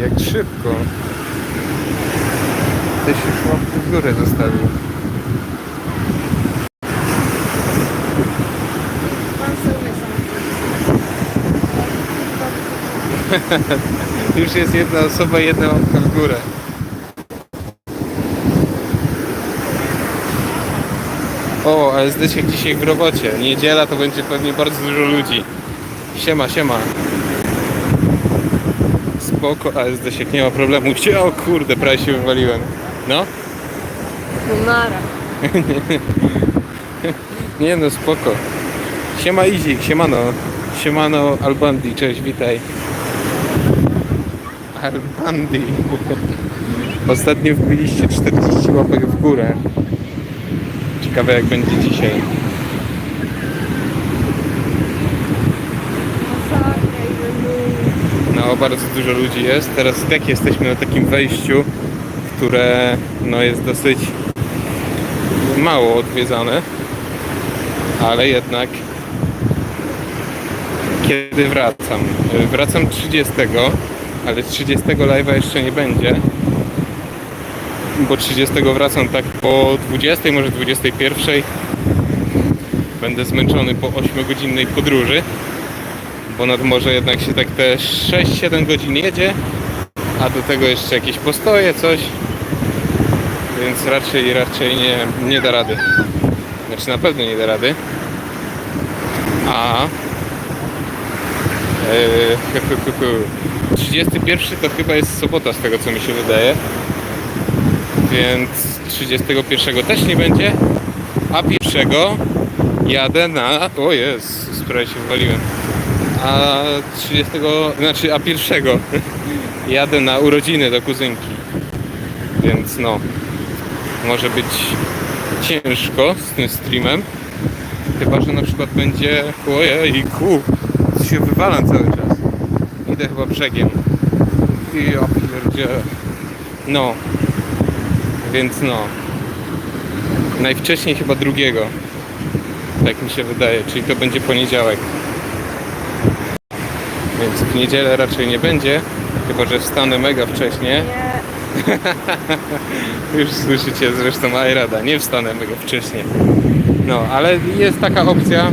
jak szybko. Ktoś już łapkę w górę zostawił. Już jest jedna osoba, jedna łapka w górę. O, ale Zdesiek dzisiaj w robocie. Niedziela to będzie pewnie bardzo dużo ludzi. Siema, siema. Spoko, ale Zdesiek nie ma problemu. Gdzie? O kurde, prawie się wywaliłem. No? No nara. Nie no, spoko. Siema Izik, siemano. Siemano Albandi, cześć, witaj. Albandi. Ostatnio wbiliście 40 łapek w górę. Ciekawe jak będzie dzisiaj. Masakra i bardzo dużo ludzi jest. Teraz tak jesteśmy na takim wejściu, które no, jest dosyć mało odwiedzane, ale jednak kiedy wracam? Wracam 30, ale 30 live'a jeszcze nie będzie, bo 30 wracam tak po 20, może 21. Będę zmęczony po 8-godzinnej podróży bo nad morze jednak się tak te 6-7 godzin jedzie, a do tego jeszcze jakieś postoje, coś. Więc raczej, raczej nie, nie da rady. Znaczy na pewno nie da rady. A e, 31 to chyba jest sobota z tego co mi się wydaje. Więc 31 też nie będzie. A pierwszego jadę na. O jest, prawie się wywaliłem a 30, znaczy a pierwszego jadę na urodziny do kuzynki. Więc no, może być ciężko z tym streamem. Chyba, że na przykład będzie, ojej, ku, się wywalam cały czas. Idę chyba brzegiem. I ja. No, więc no. Najwcześniej chyba drugiego. Tak mi się wydaje, czyli to będzie poniedziałek. Więc w niedzielę raczej nie będzie, chyba że wstanę mega wcześnie. Nie. Już słyszycie zresztą Ajrada, nie wstanę mega wcześnie. No, ale jest taka opcja,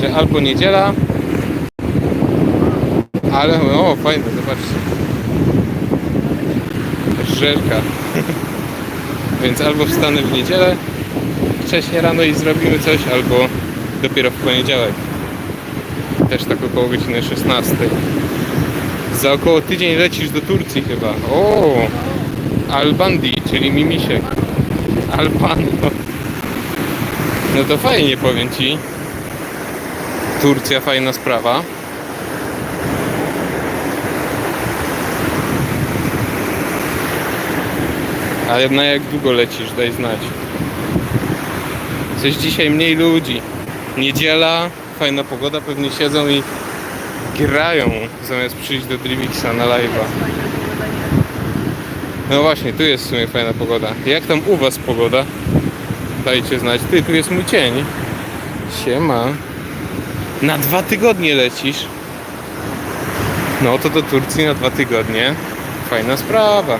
że albo niedziela, ale o fajne, zobaczcie. Żelka. Więc albo wstanę w niedzielę wcześnie rano i zrobimy coś, albo dopiero w poniedziałek też tak około godziny 16. Za około tydzień lecisz do Turcji chyba. O, Albandi, czyli Mimisiek. Albano. No to fajnie powiem Ci. Turcja fajna sprawa. Ale na jak długo lecisz, daj znać. Coś dzisiaj mniej ludzi. Niedziela, fajna pogoda, pewnie siedzą i grają zamiast przyjść do Drivixa na live'a. No właśnie, tu jest w sumie fajna pogoda. Jak tam u was pogoda? Dajcie znać. Ty, tu jest mój cień. Siema. Na dwa tygodnie lecisz. No to do Turcji na dwa tygodnie. Fajna sprawa.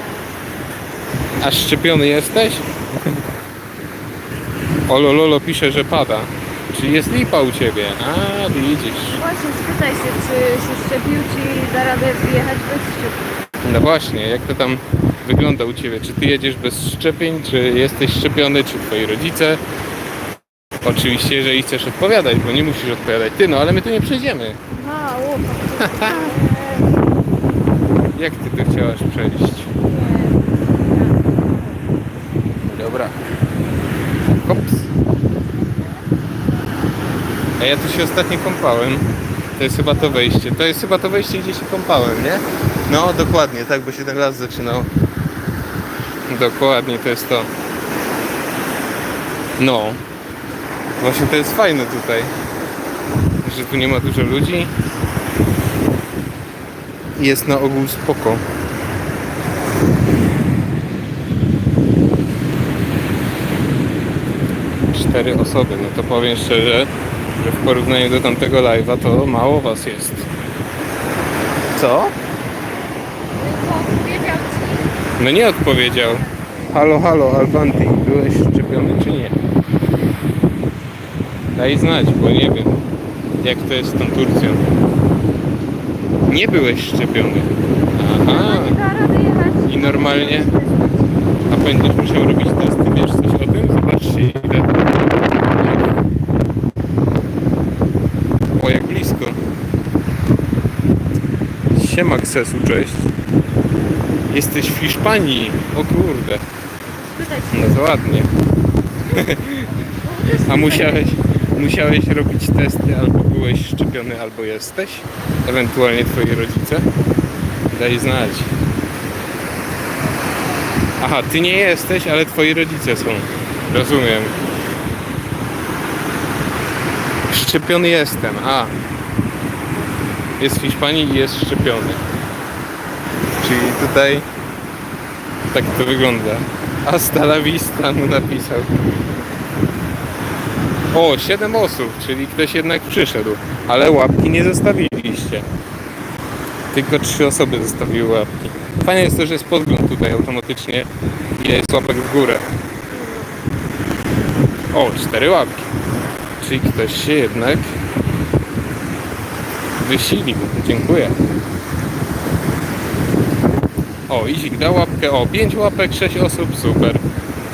A szczepiony jesteś? Olololo pisze, że pada. Czy jest lipa u ciebie? A, widzisz. Właśnie spytaj się, czy się szczepił, czy da radę wyjechać bez szczepienia. No właśnie, jak to tam wygląda u ciebie? Czy ty jedziesz bez szczepień, czy jesteś szczepiony, czy twoi rodzice? Oczywiście, jeżeli chcesz odpowiadać, bo nie musisz odpowiadać. Ty, no ale my tu nie przejdziemy. A, łopa. Jak ty tu chciałaś przejść? Dobra. Hops. A ja tu się ostatnio kąpałem. To jest chyba to wejście. To jest chyba to wejście, gdzie się kąpałem, nie? No, dokładnie, tak, bo się ten las zaczynał. Dokładnie, to jest to. No. Właśnie to jest fajne tutaj. Że tu nie ma dużo ludzi. Jest na ogół spoko. Cztery osoby, no to powiem szczerze, że w porównaniu do tamtego live'a to mało was jest. Co? No nie odpowiedział. Halo, halo, Albanti, byłeś szczepiony czy nie? Daj znać, bo nie wiem, jak to jest z tą Turcją. Nie byłeś szczepiony. Aha. I normalnie? A będziesz musiał robić testy, wiesz coś o tym? Zobaczcie ile. O, jak blisko. Siema Ksesu, cześć. Jesteś w Hiszpanii. O kurde. No to ładnie. A musiałeś, musiałeś robić testy, albo byłeś szczepiony, albo jesteś? Ewentualnie twoi rodzice? Daj znać. Aha, ty nie jesteś, ale twoi rodzice są. Rozumiem. Szczepiony jestem, a. Jest w Hiszpanii i jest szczepiony. Czyli tutaj tak to wygląda. Hasta la vista mu napisał. O, 7 osób, czyli ktoś jednak przyszedł. Ale łapki nie zostawiliście. Tylko 3 osoby zostawiły łapki. Fajne jest to, że jest podgląd tutaj automatycznie i jest łapek w górę. O, 4 łapki. Czyli ktoś się jednak wysilił. Dziękuję. O, Izik dał łapkę. O, 5 łapek, 6 osób, super.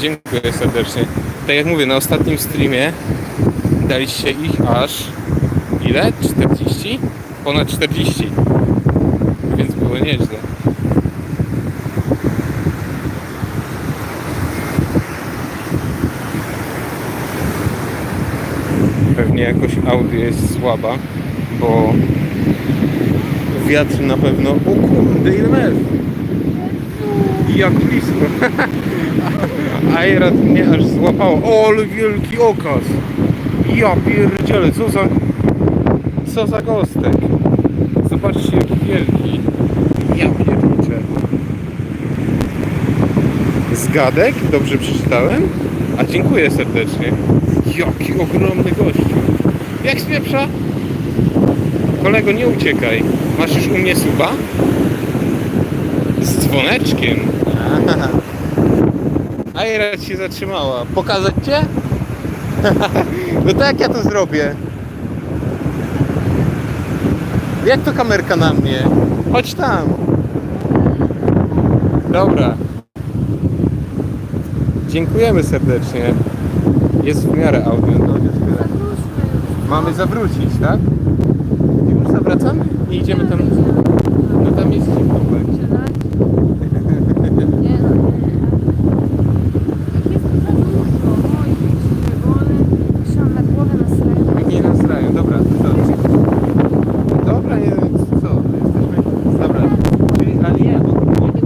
Dziękuję serdecznie. Tak jak mówię, na ostatnim streamie daliście ich aż ile? 40? Ponad 40. Więc było nieźle. Pewnie jakoś audio jest słaba, bo wiatr na pewno. O kurde, ile metrów? Jak blisko. Ajrat mnie aż złapało. O, ale wielki okaz. Ja pierdzielę, co za... Co za gostek. Zobaczcie jaki wielki. Ja pierniczę. Zgadek? Dobrze przeczytałem? A dziękuję serdecznie. Jaki ogromny gościu. Jak spieprza? Kolego, nie uciekaj. Masz już u mnie suba? Z dzwoneczkiem. Ajra się zatrzymała. Pokazać cię? no to jak ja to zrobię? Jak to kamerka na mnie? Chodź tam. Dobra. Dziękujemy serdecznie. Jest w miarę audio. Mamy zawrócić, tak? Już zawracamy? I idziemy tam. No tam jest zimno. Nie, no bo głowę nasrają. Nie nasrają, dobra, to co? Dobra, nie wiem, co, jesteśmy, dobra, czyli, ale nie, bo to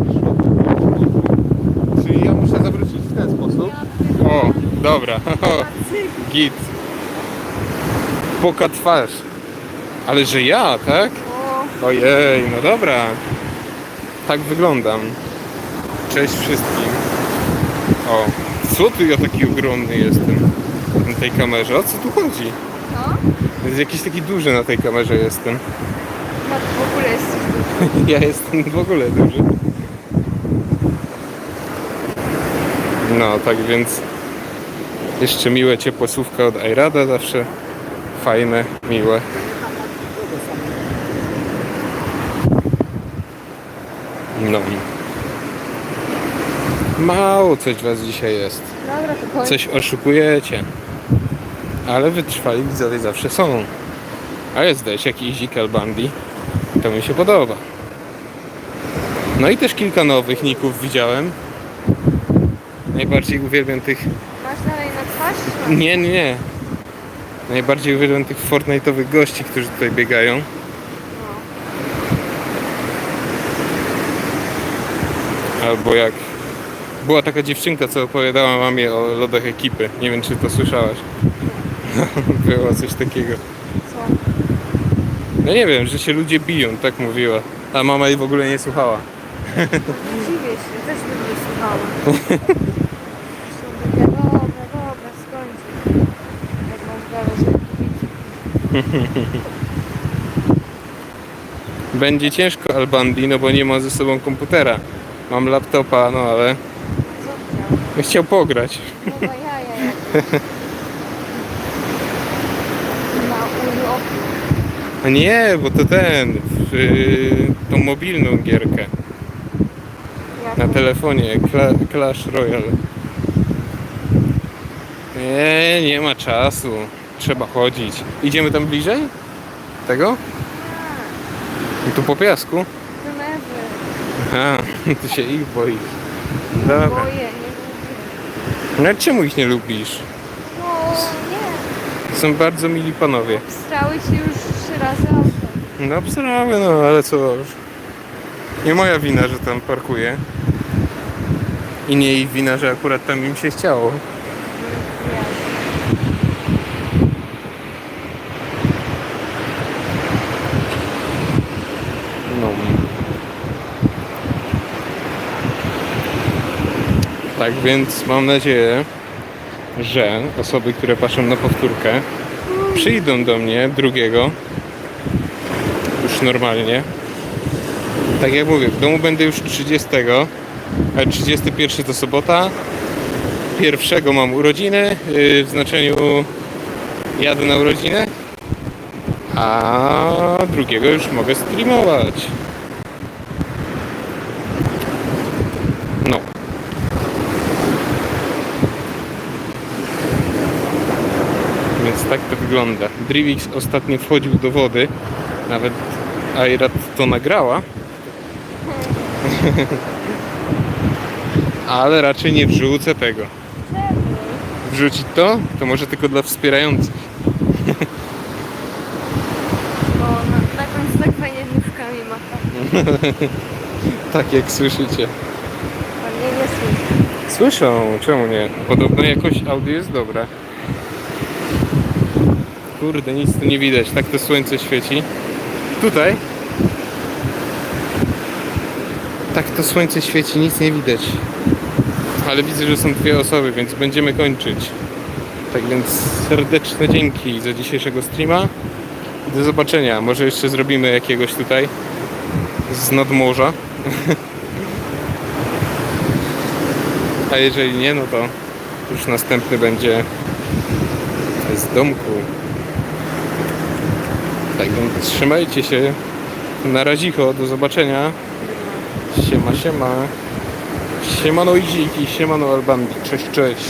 nie. Czyli ja muszę zawrócić w ten sposób. O, dobra, git. Poka twarz. Ale że ja, tak? O, Ojej, no dobra. Tak wyglądam. Cześć wszystkim. O, co ty ja taki ogromny jestem na tej kamerze? O co tu chodzi? no. Jest jakiś taki duży na tej kamerze jestem. No w ogóle. Ja jestem w ogóle duży. No, tak więc jeszcze miłe ciepłe słówka od Airada, zawsze fajne, miłe. Mało coś was dzisiaj jest. Dobra, to. Coś oszukujecie. Ale wytrwali widzowie zawsze są. A jest też jakiś Zikal Bandi. To mi się podoba. No i też kilka nowych ników widziałem. Najbardziej uwielbiam tych... Masz dalej na twarz? Nie, nie, nie. Najbardziej uwielbiam tych Fortnite'owych gości, którzy tutaj biegają. Albo jak... Była taka dziewczynka, co opowiadała mamie o lodach ekipy. Nie wiem, czy to słyszałaś. Było coś takiego. Co? No nie wiem, że się ludzie biją, tak mówiła. A mama jej w ogóle nie słuchała. Dziwię się, też bym nie słuchała. Dobra, dobra, skończ. Jak że Będzie ciężko Albandi, no bo nie mam ze sobą komputera. Mam laptopa, no ale Co chciał? pograć. No bo ja, ja, ja. Na. A nie, bo to ten, w, y, tą mobilną gierkę na Jak telefonie, Cla Clash Royale. Nie, nie ma czasu. Trzeba chodzić. Idziemy tam bliżej? Tego? No tu po piasku? Aha, ty się ich boisz. Dobra. Boję, nie lubię. No a czemu ich nie lubisz? No nie. Są bardzo mili panowie. Strały ci już trzy razy auto. No obserwuję, no ale co już. Nie moja wina, że tam parkuję. I nie ich wina, że akurat tam im się chciało. No. Tak więc mam nadzieję, że osoby, które patrzą na powtórkę, przyjdą do mnie drugiego, już normalnie. Tak jak mówię, w domu będę już 30, a 31 to sobota. Pierwszego mam urodziny, yy, w znaczeniu jadę na urodziny, a drugiego już mogę streamować. No. Więc tak to wygląda. Drivix ostatnio wchodził do wody. Nawet Airat to nagrała. Ale raczej nie wrzucę tego. Wrzucić to? To może tylko dla wspierających. Bo na, końcu tak fajnie nóżkami macha. Tak jak słyszycie. Pewnie nie słyszę. Słyszą, czemu nie? Podobno jakość audio jest dobra. Kurde, nic tu nie widać. Tak to słońce świeci. Tutaj. Tak to słońce świeci, nic nie widać. Ale widzę, że są dwie osoby, więc będziemy kończyć. Tak więc serdeczne dzięki za dzisiejszego streama. Do zobaczenia. Może jeszcze zrobimy jakiegoś tutaj z nadmorza. A jeżeli nie, no to już następny będzie z domku. Tak więc trzymajcie się. Na razicho, do zobaczenia. Siema, siema. Siemano Iziki, siemano Albandi. Cześć, cześć.